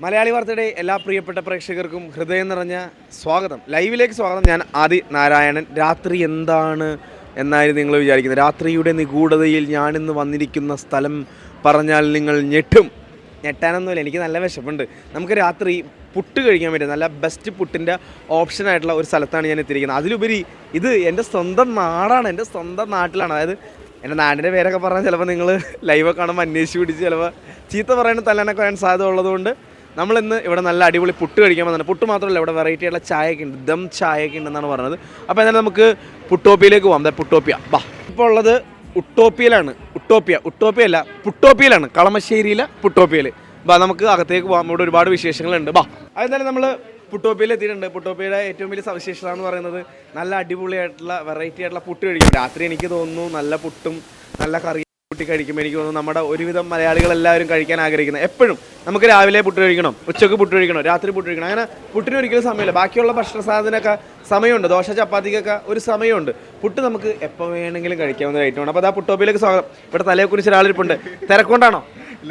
മലയാളി വാർത്തയുടെ എല്ലാ പ്രിയപ്പെട്ട പ്രേക്ഷകർക്കും ഹൃദയം നിറഞ്ഞ സ്വാഗതം. ലൈവിലേക്ക് സ്വാഗതം. ഞാൻ ആദി നാരായണൻ. രാത്രി എന്താണ് എന്നായിരുന്നു നിങ്ങൾ വിചാരിക്കുന്നത്. രാത്രിയുടെ നിഗൂഢതയിൽ ഞാനിന്ന് വന്നിരിക്കുന്ന സ്ഥലം പറഞ്ഞാൽ നിങ്ങൾ ഞെട്ടും. ഞെട്ടാനൊന്നുമില്ല. എനിക്ക് നല്ല വിശപ്പുണ്ട്. നമുക്ക് രാത്രി പുട്ട് കഴിക്കാൻ പറ്റും. നല്ല ബെസ്റ്റ് പുട്ടിന്റെ ഓപ്ഷൻ ആയിട്ടുള്ള ഒരു സ്ഥലത്താണ് ഞാൻ എത്തിയിരിക്കുന്നത്. അതിലുപരി ഇത് എന്റെ സ്വന്തം നാടാണ്. എന്റെ സ്വന്തം നാട്ടിലാണ്. അതായത് എന്റെ നാടിന്റെ പേരൊക്കെ പറഞ്ഞാൽ ചിലപ്പോൾ നിങ്ങൾ ലൈവൊക്കെ കാണുമ്പോൾ അന്വേഷിച്ച് പിടിച്ച് ചിലപ്പോൾ ചീത്ത പറയുന്ന തല്ലാനൊക്കെ വരാൻ സാധ്യത ഉള്ളതുകൊണ്ട് നമ്മളിന്ന് ഇവിടെ നല്ല അടിപൊളി പുട്ട് കഴിക്കാൻ വന്നിട്ടുണ്ട്. പുട്ട് മാത്രമല്ല ഇവിടെ വെറൈറ്റി ആയിട്ടുള്ള ചായയൊക്കെ ഉണ്ട്. ദം ചായയൊക്കെ ഉണ്ടെന്നാണ് പറഞ്ഞത്. അപ്പോൾ എന്നാലും നമുക്ക് പുട്ടോപ്പിയിലേക്ക് പോകാം അതെ പുട്ടോപ്പിയ. ബാ. ഇപ്പോൾ ഉള്ളത് ഉട്ടോപ്പിയിലാണ്. ഉട്ടോപ്പിയ. ഉട്ടോപ്പിയ അല്ല പുട്ടോപ്പിയിലാണ്. കളമശ്ശേരിയിലെ പുട്ടോപ്പിയയിൽ ബാ നമുക്ക് അകത്തേക്ക് പോകാം ഇവിടെ ഒരുപാട് വിശേഷങ്ങളുണ്ട്. ബാ. അതെന്തായാലും നമ്മൾ പുട്ടോപ്പിയിൽ എത്തിയിട്ടുണ്ട്. പുട്ടോപ്പിയുടെ ഏറ്റവും വലിയ സവിശേഷത എന്ന് പറയുന്നത് നല്ല അടിപൊളിയായിട്ടുള്ള വെറൈറ്റി ആയിട്ടുള്ള പുട്ട് കഴിക്കും. രാത്രി എനിക്ക് തോന്നുന്നു നല്ല പുട്ടും നല്ല കറി കൂട്ടി കഴിക്കുമ്പോൾ എനിക്ക് തോന്നുന്നു നമ്മുടെ ഒരുവിധം മലയാളികൾ എല്ലാവരും കഴിക്കാൻ ആഗ്രഹിക്കുന്നത്. എപ്പോഴും നമുക്ക് രാവിലെ പുട്ട് കഴിക്കണം ഉച്ചയ്ക്ക് പുട്ട് കഴിക്കണം രാത്രി പുട്ട് കഴിക്കണം. അങ്ങനെ പുട്ടിന് ഒരിക്കലും സമയമില്ല. ബാക്കിയുള്ള ഭക്ഷണ സാധനമൊക്കെ സമയമുണ്ട്. ദോശ ചപ്പാത്തിക്കൊക്കെ ഒരു സമയമുണ്ട്. പുട്ട് നമുക്ക് എപ്പോൾ വേണമെങ്കിലും കഴിക്കാവുന്ന ഐറ്റമാണ് അപ്പോൾ അതാ പുട്ടോപ്പിലേക്ക് സ്വാഗതം. ഇവിടെ തലയെ കുറിച്ച് ഒരാളിരിപ്പുണ്ട്. തിരക്കൊണ്ടാണോ?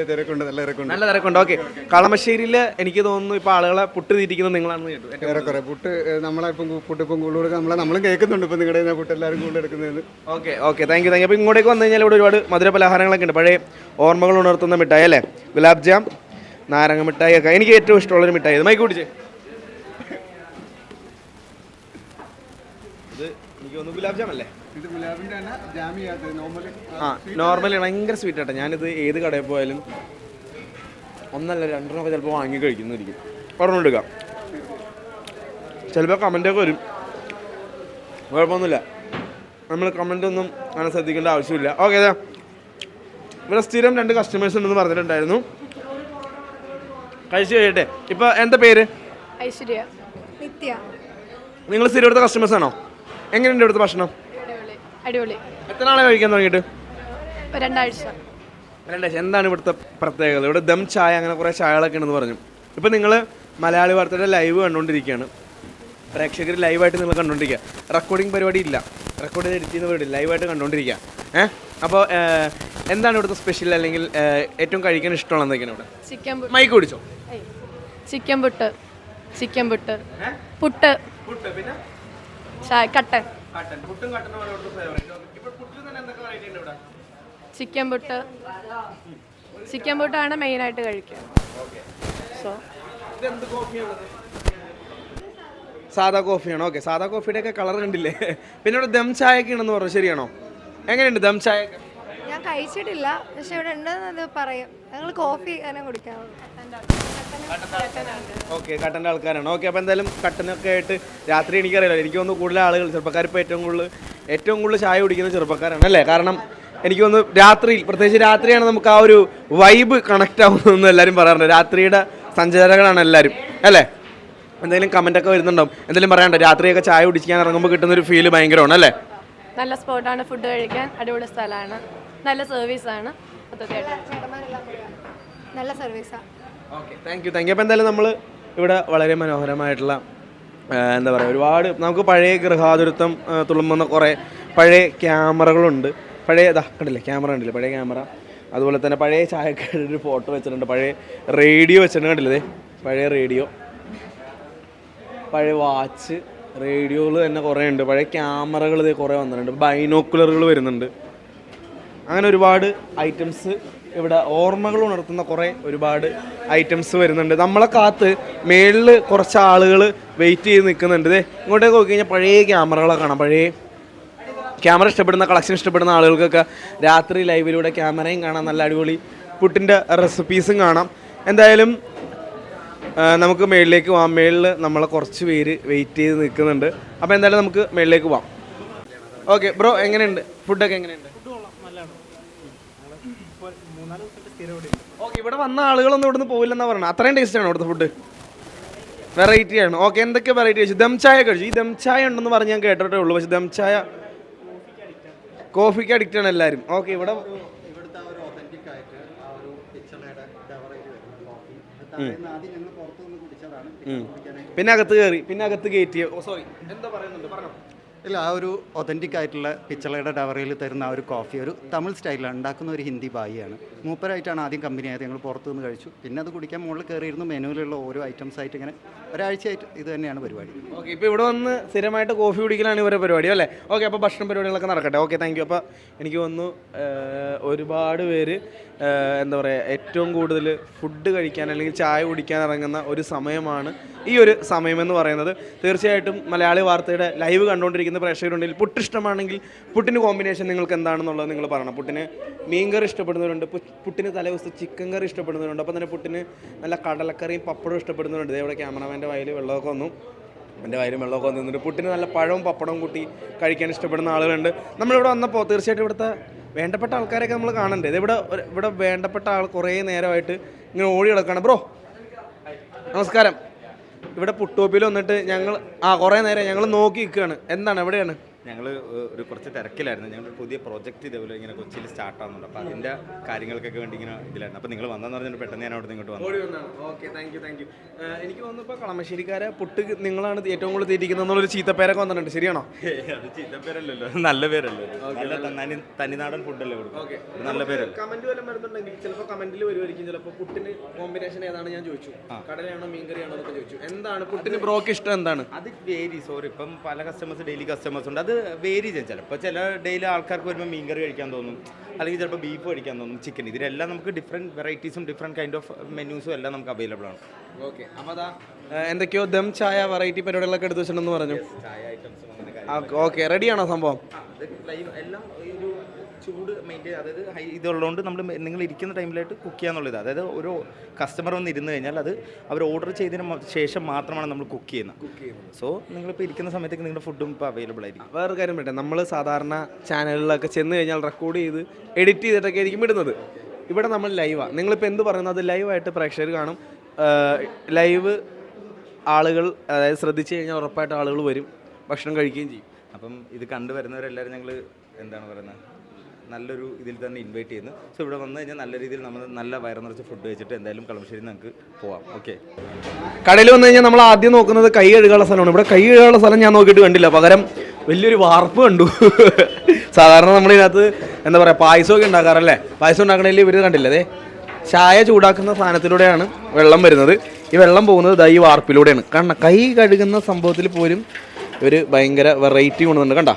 തിരക്കുണ്ട് നല്ല തിരക്കുണ്ട്. നല്ല തിരക്കുണ്ട്. ഓക്കെ. കളമശ്ശേരിയിൽ എനിക്ക് തോന്നുന്നു ഇപ്പോൾ ആളുകളെ പുട്ട് തീറ്റിക്കുന്നത് നിങ്ങളാണെന്ന് കേട്ടു. ഏറെക്കുറെ. പുട്ട് നമ്മളെ ഇപ്പം പുട്ട് ഇപ്പം കൂടുതൽ കൊടുക്കുക നമ്മളെ നമ്മളും കേൾക്കുന്നുണ്ട് ഇപ്പം നിങ്ങളുടെ പുട്ട് എല്ലാവരും കൂടുതൽ എടുക്കുന്നതെന്ന്. Okay okay. Thank you thank you അപ്പോൾ ഇങ്ങോട്ടേക്ക് വന്നു കഴിഞ്ഞാൽ ഇവിടെ ഒരുപാട് മധുര പലഹാരങ്ങളൊക്കെ ഉണ്ട്. പഴയ ഓർമ്മകൾ ഉണർത്തുന്ന മിഠായി അല്ലേ? ഗുലാബ് ജാം നാരങ്ങ മിഠായി ഒക്കെ. എനിക്ക് ഏറ്റവും ഇഷ്ടമുള്ളൊരു മിഠായി. ഇത് മൈക്ക് കുടിച്ചേ ഇത് എനിക്ക് തോന്നുന്നു ഗുലാബ് ജാം അല്ലേ? ആ നോർമലി ഭയങ്കര സ്വീറ്റ് ആട്ടെ. ഞാനിത് ഏത് കടയിൽ പോയാലും ഒന്നല്ല രണ്ടെണ്ണമൊക്കെ ചിലപ്പോൾ വാങ്ങി കഴിക്കുന്നതായിരിക്കും. പറഞ്ഞു എടുക്കാം. ചിലപ്പോൾ കമന്റൊക്കെ വരും. കുഴപ്പമൊന്നുമില്ല. നമ്മൾ കമന്റ് ഒന്നും അങ്ങനെ ശ്രദ്ധിക്കേണ്ട ആവശ്യമില്ല. ഓക്കെ അതെ ഇവിടെ സ്ഥിരം രണ്ട് കസ്റ്റമേഴ്സ് ഉണ്ടെന്ന് പറഞ്ഞിട്ടുണ്ടായിരുന്നു. കഴിച്ചു കഴിയട്ടെ ഇപ്പൊ എന്താ പേര്? ഐശ്വര്യ. നിത്യ. നിങ്ങൾ സ്ഥിരം കസ്റ്റമേഴ്സ് ആണോ? എങ്ങനെയുണ്ട് ഇവിടുത്തെ ഭക്ഷണം? അടിപൊളി. എത്ര നാളെ കഴിക്കാൻ തുടങ്ങിയിട്ട്? രണ്ടാഴ്ച. രണ്ടാഴ്ച. എന്താണ് ഇവിടുത്തെ പ്രത്യേകത? ഇവിടെ ദം ചായ അങ്ങനെ കുറേ ചായകളൊക്കെ ഉണ്ടെന്ന് പറഞ്ഞു. ഇപ്പം നിങ്ങൾ മലയാളി വാർത്തയുടെ ലൈവ് കണ്ടുകൊണ്ടിരിക്കുകയാണ്. പ്രേക്ഷകർ ലൈവായിട്ട് നിങ്ങൾ കണ്ടുകൊണ്ടിരിക്കുക. റെക്കോർഡിംഗ് പരിപാടി ഇല്ല. റെക്കോർഡ് ചെയ്ത് എഡിറ്റ് ചെയ്യുന്ന പരിപാടി ലൈവായിട്ട് കണ്ടുകൊണ്ടിരിക്കുക. ഏഹ് അപ്പോൾ എന്താണ് ഇവിടുത്തെ സ്പെഷ്യൽ അല്ലെങ്കിൽ ഏറ്റവും കഴിക്കാൻ ഇഷ്ടമുള്ള എന്തൊക്കെയാണ് ഇവിടെ? ചിക്കൻ മൈക്ക് കുടിച്ചോ? ചിക്കൻ പുട്ട്. ചിക്കൻ പുട്ട്. പുട്ട്. പുട്ട് പിന്നെ? കട്ടൻ. കട്ടൻ. പുട്ടും കട്ടനും ഇവിടുത്തെ ഫേവറേറ്റ് ഇപ്പോൾ പുട്ടിൽ തന്നെ എന്തൊക്കെ വെറൈറ്റി ഉണ്ട് ഇവിടെ? ചിക്കൻ പുട്ട്. ചിക്കൻ പുട്ടാണ് മെയിനായിട്ട് കഴിക്കുക. സോ ഇതെന്ത് കോഫിയാണത് സാധാ കോഫിയാണോ ഓക്കെ സാധാ കോഫിയുടെ ഒക്കെ കളർ കണ്ടില്ലേ? പിന്നെ ഇവിടെ ദം ചായ ഒക്കെ ഉണ്ടെന്ന് പറഞ്ഞു? ശരിയാണോ? എങ്ങനെയുണ്ട് ദം ചായ ഞാൻ കഴിച്ചിട്ടില്ല. പക്ഷെ ഇവിടെ ഉണ്ടെന്നത് പറയും. ഞങ്ങൾ കോഫി അങ്ങനെ കുടിക്കാറുള്ളൂ ഓക്കെ കട്ടന്റെ ആൾക്കാരാണ്. ഓക്കെ അപ്പോൾ എന്തായാലും കട്ടനൊക്കെ ആയിട്ട് രാത്രി എനിക്കറിയില്ല. എനിക്ക് തോന്നുന്നു കൂടുതൽ ആളുകൾ ചെറുപ്പക്കാർ ഇപ്പോൾ ഏറ്റവും കൂടുതൽ ഏറ്റവും കൂടുതൽ ചായ കുടിക്കുന്ന ചെറുപ്പക്കാരാണ് അല്ലേ? കാരണം എനിക്ക് തോന്നുന്നു രാത്രിയിൽ പ്രത്യേകിച്ച് രാത്രിയാണ് നമുക്ക് ആ ഒരു വൈബ് കണക്റ്റ് ആവുന്നതെന്ന് എല്ലാവരും പറയാറുണ്ട്. രാത്രിയുടെ സഞ്ചാരകളാണ് എല്ലാവരും അല്ലേ? എന്തെങ്കിലും കമന്റ് ഒക്കെ വരുന്നുണ്ടാവും. എന്തെങ്കിലും പറയാനുണ്ടോ രാത്രിയൊക്കെ ചായ കുടിക്കാൻ ഇറങ്ങുമ്പോൾ കിട്ടുന്ന ഒരു ഫീൽ ഭയങ്കരമാണ് അല്ലേ? നല്ല സ്പോട്ടാണ് ഫുഡ് കഴിക്കാൻ അടിപൊളി സ്ഥലമാണ് നല്ല സർവീസാണ് നല്ല സർവീസാണ് okay thank you thank you അപ്പോൾ എന്തായാലും നമ്മൾ ഇവിടെ വളരെ മനോഹരമായിട്ടുള്ള എന്താ പറയുക ഒരുപാട് നമുക്ക് പഴയ ഗൃഹാതുരത്വം തുളുമ്പുന്ന കുറേ പഴയ ക്യാമറകളുണ്ട്. പഴയ ഇതാ കണ്ടില്ലേ ക്യാമറ കണ്ടില്ലേ പഴയ ക്യാമറ? അതുപോലെ തന്നെ പഴയ ചായക്കാരുടെ ഒരു ഫോട്ടോ വെച്ചിട്ടുണ്ട് പഴയ റേഡിയോ വെച്ചിട്ടുണ്ട് കണ്ടില്ലേ പഴയ റേഡിയോ. പഴയ വാച്ച് റേഡിയോകൾ തന്നെ കുറേ ഉണ്ട് പഴയ ക്യാമറകൾ കുറേ വന്നിട്ടുണ്ട് ബൈനോക്കുലറുകൾ വരുന്നുണ്ട്. അങ്ങനെ ഒരുപാട് ഐറ്റംസ് ഇവിടെ ഓർമ്മകൾ ഉണർത്തുന്ന കുറേ ഒരുപാട് ഐറ്റംസ് വരുന്നുണ്ട്. നമ്മളെ കാത്ത് മേളിൽ കുറച്ച് ആളുകൾ വെയിറ്റ് ചെയ്ത് നിൽക്കുന്നുണ്ട് ഇതേ ഇങ്ങോട്ടേക്ക് നോക്കി കഴിഞ്ഞാൽ പഴയ ക്യാമറകളൊക്കെ കാണാം. പഴയ ക്യാമറ ഇഷ്ടപ്പെടുന്ന കളക്ഷൻ ഇഷ്ടപ്പെടുന്ന ആളുകൾക്കൊക്കെ രാത്രി ലൈവിലൂടെ ക്യാമറയും കാണാം. നല്ല അടിപൊളി പുട്ടിന്റെ റെസിപ്പീസും കാണാം. എന്തായാലും നമുക്ക് മേളിലേക്ക് പോവാം. മേളിൽ നമ്മളെ കുറച്ച് പേര് വെയിറ്റ് ചെയ്ത് നിൽക്കുന്നുണ്ട് അപ്പോൾ എന്തായാലും നമുക്ക് മേളിലേക്ക് പോവാം. ഓക്കെ ബ്രോ എങ്ങനെയുണ്ട്? ഫുഡൊക്കെ എങ്ങനെയുണ്ട് ഓക്കെ ഇവിടെ വന്ന ആളുകളൊന്നും ഇവിടുന്ന് പോവില്ലെന്നാ പറഞ്ഞത് അത്രയും ടേസ്റ്റ് ആണ് ഇവിടുത്തെ ഫുഡ് വെറൈറ്റി ആണ്. ഓക്കെ എന്തൊക്കെ വെറൈറ്റി കഴിച്ചു ദം ചായ കഴിച്ചു. ഈ ദം ചായ ഉണ്ടെന്ന് പറഞ്ഞ് ഞാൻ കേട്ടിട്ടേ ഉള്ളൂ. പക്ഷെ ദം ചായ കോഫിക്ക് അഡിക്റ്റ് ആണ് എല്ലാവരും ഓക്കെ ഇവിടെ പിന്നെ അകത്ത് കയറി പിന്നെ അകത്ത് കയറ്റി ഓ സോറി എന്താ പറയുന്നുണ്ട് പറഞ്ഞോ. ഇല്ല ആ ഒരു ഒതന്റിക് ആയിട്ടുള്ള പിച്ചളയുടെ ഡവറയിൽ തരുന്ന ആ ഒരു കോഫി ഒരു തമിഴ് സ്റ്റൈലാണ് ഉണ്ടാക്കുന്ന ഒരു ഹിന്ദി ബായിയാണ്. മൂപ്പരായിട്ടാണ് ആദ്യം കമ്പനി ആയത്. ഞങ്ങൾ പുറത്തു നിന്ന് കഴിച്ചു. പിന്നെ അത് കുടിക്കാൻ മുകളിൽ കയറിയിരുന്നു. മെനുവിലുള്ള ഓരോ ഐറ്റംസ് ആയിട്ട് ഇങ്ങനെ ഒരാഴ്ചയായിട്ട് ഇത് തന്നെയാണ് പരിപാടി. ഓക്കെ ഇപ്പോൾ ഇവിടെ വന്ന് സ്ഥിരമായിട്ട് കോഫി കുടിക്കലാണ് ഇവരുടെ പരിപാടി അല്ലേ? ഓക്കെ അപ്പോൾ ഭക്ഷണ പരിപാടികളൊക്കെ നടക്കട്ടെ. ഓക്കെ താങ്ക് യു അപ്പോൾ എനിക്ക് തോന്നുന്നു ഒരുപാട് പേര് എന്താ പറയുക ഏറ്റവും കൂടുതൽ ഫുഡ് കഴിക്കാൻ അല്ലെങ്കിൽ ചായ കുടിക്കാൻ ഇറങ്ങുന്ന ഒരു സമയമാണ് ഈ ഒരു സമയമെന്ന് പറയുന്നത്. തീർച്ചയായിട്ടും മലയാളി വാർത്തയുടെ ലൈവ് കണ്ടുകൊണ്ടിരിക്കുന്ന പ്രേക്ഷകരുണ്ടെങ്കിൽ പുട്ട് ഇഷ്ടമാണെങ്കിൽ പുട്ടിന് കോമ്പിനേഷൻ നിങ്ങൾക്ക് എന്താണെന്നുള്ളത് നിങ്ങൾ പറയണം. പുട്ടിന് മീൻ കറി ഇഷ്ടപ്പെടുന്നവരുണ്ട് പുട്ടിന് തലേദിവസം ചിക്കൻ കറി ഇഷ്ടപ്പെടുന്നവരുണ്ട് അപ്പം തന്നെ പുട്ടിന് നല്ല കടലക്കറിയും പപ്പടവും ഇഷ്ടപ്പെടുന്നവരുണ്ട്. ഇവിടെ ക്യാമറമാന്റെ വയൽ വെള്ളമൊക്കെ വന്നു. എന്റെ വയലും വെള്ളമൊക്കെ നിന്നിട്ട് പുട്ടിന് നല്ല പഴവും പപ്പടവും കൂട്ടി കഴിക്കാൻ ഇഷ്ടപ്പെടുന്ന ആളുകളുണ്ട്. നമ്മളിവിടെ വന്നപ്പോൾ തീർച്ചയായിട്ടും ഇവിടുത്തെ വേണ്ടപ്പെട്ട ആൾക്കാരെയൊക്കെ നമ്മൾ കാണണ്ടേ? ഇവിടെ ഇവിടെ വേണ്ടപ്പെട്ട ആൾ കുറേ നേരമായിട്ട് ഇങ്ങനെ ഓടി കിടക്കുകയാണ് ബ്രോ നമസ്കാരം. ഇവിടെ പുട്ടോപ്പിൽ വന്നിട്ട് ഞങ്ങൾ ആ കുറേ നേരം ഞങ്ങൾ നോക്കി നിൽക്കുകയാണ്. എന്താണ്? എവിടെയാണ്? ഞങ്ങൾ ഒരു കുറച്ച് തിരക്കിലായിരുന്നു. ഞങ്ങൾ പുതിയ പ്രോജക്റ്റ് ഇതേപോലെ ഇങ്ങനെ കൊച്ചിയിൽ സ്റ്റാർട്ട് ആവുന്നുണ്ട്. അപ്പോൾ അതിന്റെ കാര്യങ്ങൾക്കൊക്കെ വേണ്ടി ഇങ്ങനെ ഇതിലായിരുന്നു. അപ്പോൾ നിങ്ങൾ വന്നെന്ന് പറഞ്ഞിട്ട് പെട്ടെന്ന് ഞാൻ അവിടെ നിന്ന് ഇങ്ങോട്ട് വന്നു. Okay thank you thank you എനിക്ക് തോന്നുന്നു കളമശ്ശേരിക്കാരെ പുട്ട് നിങ്ങളാണ് ഏറ്റവും കൂടുതൽ തീറ്റിക്കുന്നത് എന്നുള്ളൊരു ചീത്തപ്പേരൊക്കെ വന്നിട്ടുണ്ട്. ശരിയാണോ? അത് ചീത്ത പേരല്ലല്ലോ നല്ല പേരല്ലേ നല്ല തനി തനിനാടൻ ഫുഡല്ലേ കൊടുക്കും നല്ല പേര് കമന്റ് വല്ലതും വരുന്നുണ്ടെങ്കിൽ ചിലപ്പോൾ കമന്റിൽ വരുമായിരിക്കും ചിലപ്പോൾ പുട്ടിന് കോമ്പിനേഷൻ ഏതാണ് ഞാൻ ചോദിച്ചു. കടലയാണോ മീൻകറിയാണോ എന്നൊക്കെ ചോദിച്ചു. എന്താണ് പുട്ടിന് ബ്രോക്ക് ഇഷ്ടം എന്താണ്? അത് വേരി. സോറി. ഇപ്പം പല കസ്റ്റമേഴ്സ് ഡെയിലി കസ്റ്റമേഴ്സ് ഉണ്ട്. അത് വേരി ചെയ്യും. ചിലപ്പോൾ ചില ഡെയിലി ആൾക്കാർക്ക് വരുമ്പോൾ മീൻ കറി കഴിക്കാൻ തോന്നും. അല്ലെങ്കിൽ ചിലപ്പോൾ ബീഫ് കഴിക്കാൻ തോന്നും. ചിക്കൻ ഇതിലെല്ലാം നമുക്ക് ഡിഫറെന്റ് വെറൈറ്റീസും ഡിഫറെന്റ് കൈൻഡ് ഓഫ് മെനൂസും എല്ലാം നമുക്ക് അവൈലബിൾ ആണ്. ഓക്കെ അപ്പോൾ അതാ എന്തൊക്കെയോ ദം ചായ വെറൈറ്റി പരിപാടികളൊക്കെ എടുത്തു വെച്ചിട്ടുണ്ടെന്ന് പറഞ്ഞു? ചായ ഐറ്റംസും അങ്ങനെ ഓക്കെ റെഡിയാണോ സംഭവം? എല്ലാം ഒരു ചൂട് മെയിന്റെയിൻ അതായത് ഹൈ ഇതുള്ളതുകൊണ്ട് നമ്മൾ നിങ്ങൾ ഇരിക്കുന്ന ടൈമിലായിട്ട് കുക്ക് ചെയ്യാന്നുള്ളത് അതായത് ഒരു കസ്റ്റമർ വന്ന് ഇരുന്ന് കഴിഞ്ഞാൽ അത് അവർ ഓർഡർ ചെയ്തതിന് ശേഷം മാത്രമാണ് നമ്മൾ കുക്ക് ചെയ്യുന്നത്. കുക്ക് ചെയ്യുന്നത്. സോ നിങ്ങളിപ്പോൾ ഇരിക്കുന്ന സമയത്തേക്ക് നിങ്ങളുടെ ഫുഡും ഇപ്പോൾ അവൈലബിൾ ആയിരിക്കും. വേറൊരു കാര്യം പറ്റേ നമ്മൾ സാധാരണ ചാനലുകളിലൊക്കെ ചെന്ന് കഴിഞ്ഞാൽ റെക്കോർഡ് ചെയ്ത് എഡിറ്റ് ചെയ്തിട്ടൊക്കെ ആയിരിക്കും ഇടുന്നത്. ഇവിടെ നമ്മൾ ലൈവാണ് നിങ്ങളിപ്പോൾ എന്ത് പറയുന്നത് അത് ലൈവായിട്ട് പ്രേക്ഷകർ കാണും. ലൈവ് ആളുകൾ അതായത് ശ്രദ്ധിച്ചു കഴിഞ്ഞാൽ ഉറപ്പായിട്ട് ആളുകൾ വരും. ഭക്ഷണം കഴിക്കുകയും ചെയ്യും. അപ്പം ഇത് കണ്ടുവരുന്നവരെല്ലാവരും ഞങ്ങൾ എന്താണ് പറയുന്നത്? നല്ലൊരു ഇതിൽ തന്നെ ഇൻവൈറ്റ് ചെയ്യുന്നു. സോ ഇവിടെ വന്നു കഴിഞ്ഞാൽ നല്ല രീതിയിൽ നമ്മൾ നല്ല വയറ് നിറച്ച് ഫുഡ് കഴിച്ചിട്ട് എന്തായാലും കളമശ്ശേരി നമുക്ക് പോവാം. ഓക്കെ കടയിൽ വന്നു കഴിഞ്ഞാൽ നമ്മൾ ആദ്യം നോക്കുന്നത് കൈ കഴുകാനുള്ള സ്ഥലമാണ്. ഇവിടെ കൈ കഴുകാനുള്ള സ്ഥലം ഞാൻ നോക്കിയിട്ട് കണ്ടില്ല. പകരം വലിയൊരു വാർപ്പ് കണ്ടു. സാധാരണ നമ്മളിതിനകത്ത് എന്താ പറയുക പായസമൊക്കെ ഉണ്ടാക്കാറല്ലേ? പായസം ഉണ്ടാക്കണതിൽ ഇവർ കണ്ടില്ല? അതെ ചായ ചൂടാക്കുന്ന സാധനത്തിലൂടെയാണ് വെള്ളം വരുന്നത്. ഈ വെള്ളം പോകുന്നത് ദാ വാർപ്പിലൂടെയാണ്. കാരണം കൈ കഴുകുന്ന സംഭവത്തിൽ പോലും ഒരു ഭയങ്കര വെറൈറ്റി കൊണ്ടുവന്നുണ്ട് കണ്ട?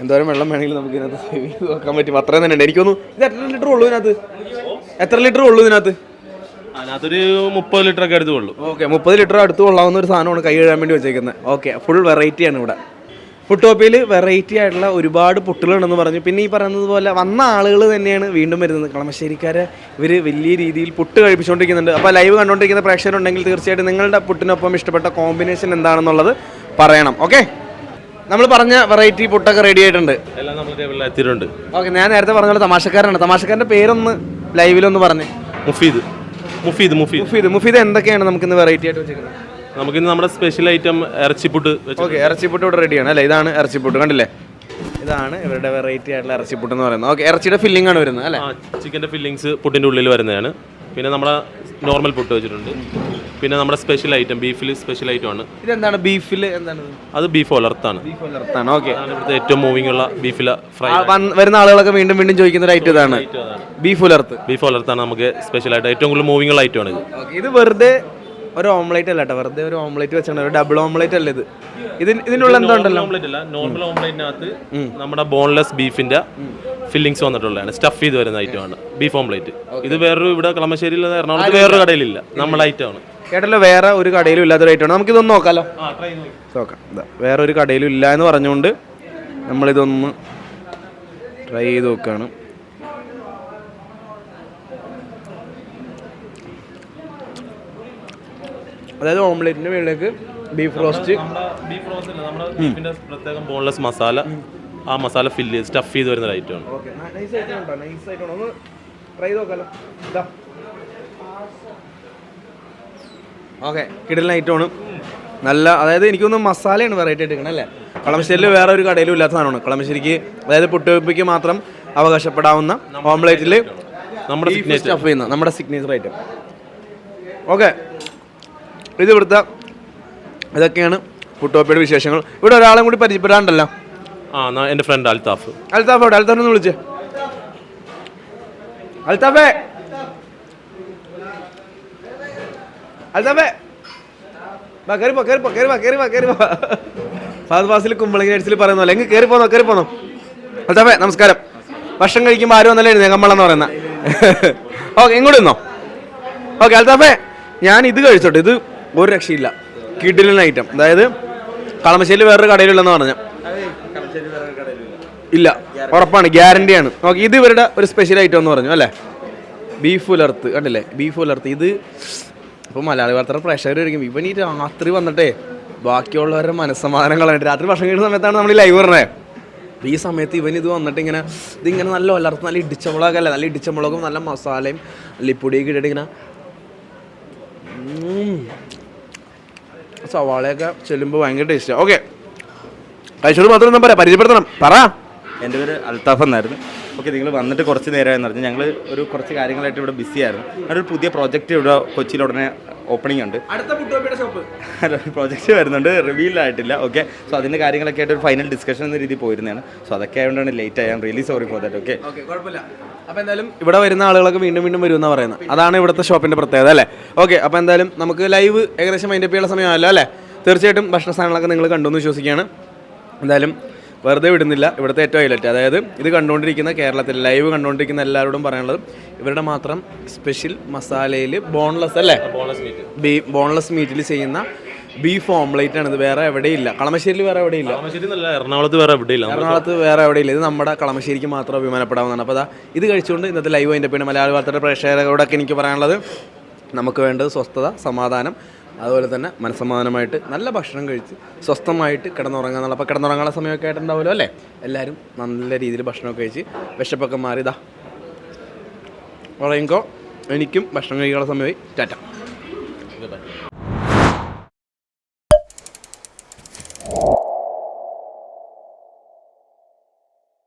എന്തോരം വെള്ളം വേണമെങ്കിലും നമുക്ക് ഇതിനകത്ത് സേവ് ചെയ്ത് വെക്കാൻ പറ്റും. അത്രയും തന്നെ ഉണ്ട്. എനിക്കൊന്നും ഇത് എത്ര ലിറ്റർ ഉള്ളൂ ഇതിനകത്ത്? എത്ര ലിറ്റർ ഉള്ളൂ ഇതിനകത്ത്? അതിനകത്തൊരു മുപ്പത് ലിറ്റർ ഒക്കെ എടുത്ത് കൊള്ളും ഓക്കെ മുപ്പത് ലിറ്റർ അടുത്ത് കൊള്ളാവുന്ന ഒരു സാധനമാണ് കൈ കഴുകാൻ വേണ്ടി വെച്ചേക്കുന്നത്. ഓക്കെ ഫുൾ വെറൈറ്റിയാണ് ഇവിടെ. ഫുട്ടോപ്പിയിൽ വെറൈറ്റി ആയിട്ടുള്ള ഒരുപാട് പുട്ടുകളുണ്ടെന്ന് പറഞ്ഞു. പിന്നെ ഈ പറയുന്നത് പോലെ വന്ന ആളുകൾ തന്നെയാണ് വീണ്ടും വരുന്നത്. കളമശ്ശേരിക്കാരെ ഇവർ വലിയ രീതിയിൽ പുട്ട് കഴിപ്പിച്ചുകൊണ്ടിരിക്കുന്നുണ്ട്. അപ്പോൾ ലൈവ് കണ്ടുകൊണ്ടിരിക്കുന്ന പ്രേക്ഷകരുണ്ടെങ്കിൽ തീർച്ചയായിട്ടും നിങ്ങളുടെ പുട്ടിനൊപ്പം ഇഷ്ടപ്പെട്ട കോമ്പിനേഷൻ എന്താണെന്നുള്ളത് പറയണം. ഓക്കെ നമ്മൾ പറഞ്ഞ വെറൈറ്റി പുട്ടൊക്കെ റെഡി ആയിട്ടുണ്ട്. എല്ലാം നമ്മൾ ടേബിളിൽ എത്തിയിട്ടുണ്ട്. ഓക്കെ ഞാൻ നേരത്തെ പറഞ്ഞ പോലെ തമാശക്കാരനാണ്. തമാശക്കാരന്റെ പേരൊന്ന് ലൈവിലൊന്ന് പറഞ്ഞേ. മുഫീദ്. മുഫീദ് മുഫീദ്. മുഫീദ് മുഫീദ് എന്തൊക്കെയാണ് നമുക്ക് ഇന്ന് വെറൈറ്റി ആയിട്ട് വെച്ചിരിക്കുന്നത്? നമുക്കിന്ന് നമ്മുടെ സ്പെഷ്യൽ ഐറ്റം ഇറച്ചിപ്പുട്ട് ഓക്കെ ഇറച്ചിപ്പുട്ട് ഇവിടെ റെഡിയാണ് അല്ലേ? ഇതാണ് ഇറച്ചിപ്പുട്ട് കണ്ടില്ലേ? ഇതാണ് ഇവരുടെ വെറൈറ്റി ആയിട്ടുള്ള ഇറച്ചിപ്പുട്ട് എന്ന് പറയുന്നത്. ഓക്കെ ഇറച്ചിയുടെ ഫില്ലിംഗ് ആണ് വരുന്നത് അല്ലേ? ചിക്കന്റെ ഫില്ലിങ്സ് പുട്ടിന്റെ ഉള്ളിൽ വരുന്നതാണ്. പിന്നെ നമ്മുടെ നോർമൽ പുട്ട് വെച്ചിട്ടുണ്ട്. പിന്നെ നമ്മുടെ സ്പെഷ്യൽ ഐറ്റം ബീഫിൽ സ്പെഷ്യൽ ഐറ്റം ആണ്. ഇതെന്താണ് ബീഫിൽ എന്താണ്? അത് ബീഫ് വളർത്താണ് ബീഫ് വളർത്താണ് ഓക്കെ അതാണ് ഇവിടുത്തെ ഏറ്റവും മൂവിംഗ് ഉള്ള ബീഫില ഫ്രൈ വരുന്ന ആളുകളൊക്കെ വീണ്ടും വീണ്ടും ചോദിക്കുന്ന ഒരു ഐറ്റം ഇതാണ്. ബീഫ് വളർത്ത് ബീഫ് വളർത്താണ് നമുക്ക് സ്പെഷ്യൽ ആയിട്ട് ഏറ്റവും കൂടുതൽ മൂവിംഗ് ഉള്ള ഐറ്റം ആണ് ഇത്. ഇത് വെറുതെ ഒരു ഓംലേറ്റ് അല്ല കേട്ടോ വെറുതെ ഒരു ഓംലേറ്റ് വെച്ചാണ്. ഒരു ഡബിൾ ഓംലേറ്റ് അല്ല ഇത്. ഇതിന് ഇതിനുള്ള എന്താ ഉണ്ടല്ലോ? ഓംലെറ്റ് അല്ല. നോർമൽ ഓംലേറ്റിനകത്ത് നമ്മുടെ ബോൺലെസ് ബീഫിന്റെ ഫില്ലിങ്സ് വന്നിട്ടുള്ളതാണ്. സ്റ്റഫ് ചെയ്ത് വരുന്ന ഐറ്റം ആണ്. ബീഫ് ഓംലേറ്റ് ഇത് വേറൊരു ഇവിടെ കളമശ്ശേരിയിൽ എറണാകുളത്ത് വേറൊരു കടയിലില്ല. നമ്മുടെ ഐറ്റം ആണ്. കേട്ടല്ലോ വേറെ ഒരു കടയിലും ഇല്ലാത്തൊരു ഐറ്റം ആണ് നമുക്കിതൊന്ന് നോക്കാലോ? നോക്കി. ഇതാ വേറെ ഒരു കടയിലും ഇല്ല എന്ന് പറഞ്ഞുകൊണ്ട് നമ്മളിതൊന്ന് ട്രൈ ചെയ്ത് നോക്കുകയാണ് അതായത് ഓംലെറ്റിന്റെ മുകളിലേക്ക് ബീഫ് റോസ്റ്റ് ബീഫ് റോസ്റ്റ് നമ്മുടെ ബീഫിന്റെ പ്രത്യേകം ബോൺലെസ് മസാല ആ മസാല ഫില്ല് സ്റ്റഫ് ചെയ്ത് വരുന്ന ഐറ്റം ആണ്. ഓക്കെ നൈസ് ആയിട്ട് ഉണ്ടോ? നൈസ് ആയിട്ട് ഒന്ന് ട്രൈ ചെയ്ത് നോക്കാമല്ലോ ഇതാ ഓക്കെ നൈറ്റ് ഐറ്റമാണ് നല്ല അതായത് എനിക്കൊന്ന് മസാലയാണ് വെറൈറ്റി ആയിട്ട് എടുക്കണം അല്ലേ? കളമശ്ശേരിയിൽ വേറെ ഒരു കടയിലും ഇല്ലാത്ത സാധനമാണ്. കളമശ്ശേരിക്ക് അതായത് പുട്ടുവെപ്പിക്ക് മാത്രം അവകാശപ്പെടാവുന്ന ഓംലേറ്റിൽ നമ്മുടെ സിഗ്നേച്ചർ സ്റ്റഫ് ചെയ്യുന്ന നമ്മുടെ സിഗ്നേച്ചർ ഐറ്റം ഓക്കെ ഇത് ഇവിടുത്തെ ഇതൊക്കെയാണ് പുട്ടുവപ്പയുടെ വിശേഷങ്ങൾ. ഇവിടെ ഒരാളും കൂടി പരിചയപ്പെടാണ്ടല്ലോ ആ എന്റെ എന്റെ ഫ്രണ്ട് അൽതാഫ് അൽതാഫ് അവിടെ അൽതാഫ് ഒന്ന് വിളിച്ചേ. അൽത്താഫേ! അൽത്താഫേ വാ കയറി പോ കയറി പോ കയറി വാ കയറി വാ കയറി വാ. ഫാദ് ഫാസിൽ കുമ്പളങ്ങി അടിച്ചിൽ പറയുന്ന പോലെ. എങ്കിൽ കയറി പോന്നോ കയറി പോന്നോ. അൽത്താഫേ നമസ്കാരം. ഭക്ഷണം കഴിക്കുമ്പോൾ ആരും വന്നല്ലേ എഴുതി കമ്മളെന്ന് പറയുന്ന. ഓക്കെ ഇങ്ങോട്ട് നിന്നോ. ഓക്കെ അൽത്താഫേ ഞാൻ ഇത് കഴിച്ചോട്ടെ. ഇത് ഒരു രക്ഷയില്ല. കിഡിലിന് ഐറ്റം അതായത് കളമശ്ശേരി വേറൊരു കടയിലുള്ളതെന്ന് പറഞ്ഞു. ഇല്ല ഉറപ്പാണ് ഗ്യാരണ്ടിയാണ്. ഓക്കെ ഇത് ഇവരുടെ ഒരു സ്പെഷ്യൽ ഐറ്റം എന്ന് പറഞ്ഞു അല്ലേ? ബീഫ് ഉലർത്ത് കണ്ടില്ലേ? ബീഫ് ഉലർത്ത് ഇത് ഇപ്പോൾ മലയാളി വാർത്തയുടെ പ്രഷർ ആയിരിക്കും ഇവൻ ഈ രാത്രി വന്നിട്ടേ ബാക്കിയുള്ളവരുടെ കളഞ്ഞിട്ട് രാത്രി ഭക്ഷണം കഴിക്കുന്ന സമയത്താണ് നമ്മൾ ലൈവ് പറഞ്ഞത് അപ്പോൾ ഈ സമയത്ത് ഇവൻ ഇത് വന്നിട്ട് ഇങ്ങനെ ഇതിങ്ങനെ നല്ല ഉലർത്ത് നല്ല ഇടിച്ച മുളകല്ല നല്ല ഇടിച്ച മുളകും നല്ല മസാലയും ലിപ്പൊടിയൊക്കെ ഇട്ടിട്ട് ഇങ്ങനെ. സവാളയൊക്കെ ചെല്ലുമ്പോൾ ഭയങ്കര ടേസ്റ്റാണ് ഓക്കെ കഴിച്ചോട് മാത്രം ഒന്നും പറയാം. പരിചയപ്പെടുത്തണം. പറ. എന്റെ പേര് അൽത്താഫ് എന്നായിരുന്നു. ഓക്കെ നിങ്ങൾ വന്നിട്ട് കുറച്ച് നേരമായെന്ന് പറഞ്ഞു. ഞങ്ങൾ ഒരു കുറച്ച് കാര്യങ്ങളായിട്ട് ഇവിടെ ബിസി ആയിരുന്നു. ഒരു പുതിയ പ്രോജക്റ്റ് ഇവിടെ കൊച്ചിയിൽ ഉടനെ ഓപ്പണിംഗ് ഉണ്ട്. അടുത്ത ഷോപ്പ് പ്രോജക്റ്റ് വരുന്നുണ്ട് റിവീൽ ആയിട്ടില്ല. ഓക്കെ സോ അതിന്റെ കാര്യങ്ങളൊക്കെ ആയിട്ട് ഒരു ഫൈനൽ ഡിസ്കഷൻ എന്ന രീതിയിൽ പോയിരുന്നതാണ്. സോ അതൊക്കെ ആയതുകൊണ്ടാണ് ലേറ്റ് ആയാൽ really sorry for that okay okay കുഴപ്പമില്ല. അപ്പോൾ എന്തായാലും ഇവിടെ വരുന്ന ആളുകളൊക്കെ വീണ്ടും വീണ്ടും വരുമെന്ന് പറയുന്നത്. അതാണ് ഇവിടുത്തെ ഷോപ്പിന്റെ പ്രത്യേകത അല്ലേ? ഓക്കെ അപ്പോൾ എന്തായാലും നമുക്ക് ലൈവ് ഏകദേശം മൈൻഡ് അപ്പ് ചെയ്യാനുള്ള സമയമല്ലോ അല്ലേ? തീർച്ചയായിട്ടും ഭക്ഷണ സാധനങ്ങളൊക്കെ നിങ്ങൾ കണ്ടു എന്ന് വിശ്വസിക്കുകയാണ്. എന്തായാലും വെറുതെ വിടുന്നില്ല. ഇവിടുത്തെ ഏറ്റവും ഹൈലൈറ്റ്. അതായത് ഇത് കണ്ടുകൊണ്ടിരിക്കുന്ന കേരളത്തിൽ ലൈവ് കണ്ടുകൊണ്ടിരിക്കുന്ന എല്ലാവരോടും പറയാനുള്ളത് ഇവരുടെ മാത്രം സ്പെഷ്യൽ മസാലയിൽ ബോൺലെസ് അല്ലേ? ബീ ബോൺലെസ് മീറ്റിൽ ചെയ്യുന്ന ബീഫ് ഓംലേറ്റ് ആണ്. ഇത് വേറെ എവിടെയില്ല. കളമശ്ശേരിയിൽ വേറെ എവിടെയില്ല? എറണാകുളത്ത് വേറെ എവിടെയില്ല. എറണാകുളത്ത് വേറെ എവിടെയില്ല. ഇത് നമ്മുടെ കളമശ്ശേരിക്ക് മാത്രം അഭിമാനപ്പെടാവുന്നതാണ്. അപ്പോൾ അതാ ഇത് കഴിച്ചുകൊണ്ട് ഇന്നത്തെ ലൈവ് അതിന്റെ പിന്നെ മലയാള വാർത്തയുടെ പ്രേക്ഷകരോടൊക്കെ എനിക്ക് പറയാനുള്ളത്. നമുക്ക് വേണ്ടത് സ്വസ്ഥത സമാധാനം അതുപോലെ തന്നെ മനസ്സമാധാനമായിട്ട് നല്ല ഭക്ഷണം കഴിച്ച് സ്വസ്ഥമായിട്ട് കിടന്നുറങ്ങാൻ എന്നുള്ള അപ്പോൾ കിടന്നുറങ്ങാനുള്ള സമയമൊക്കെ ആയിട്ടുണ്ടാവുമല്ലോ അല്ലേ? എല്ലാവരും നല്ല രീതിയിൽ ഭക്ഷണമൊക്കെ കഴിച്ച് വിശപ്പൊക്കെ മാറിയതാ പറയുമ്പോൾ എനിക്കും ഭക്ഷണം കഴിക്കാനുള്ള സമയമായി. ടാറ്റ.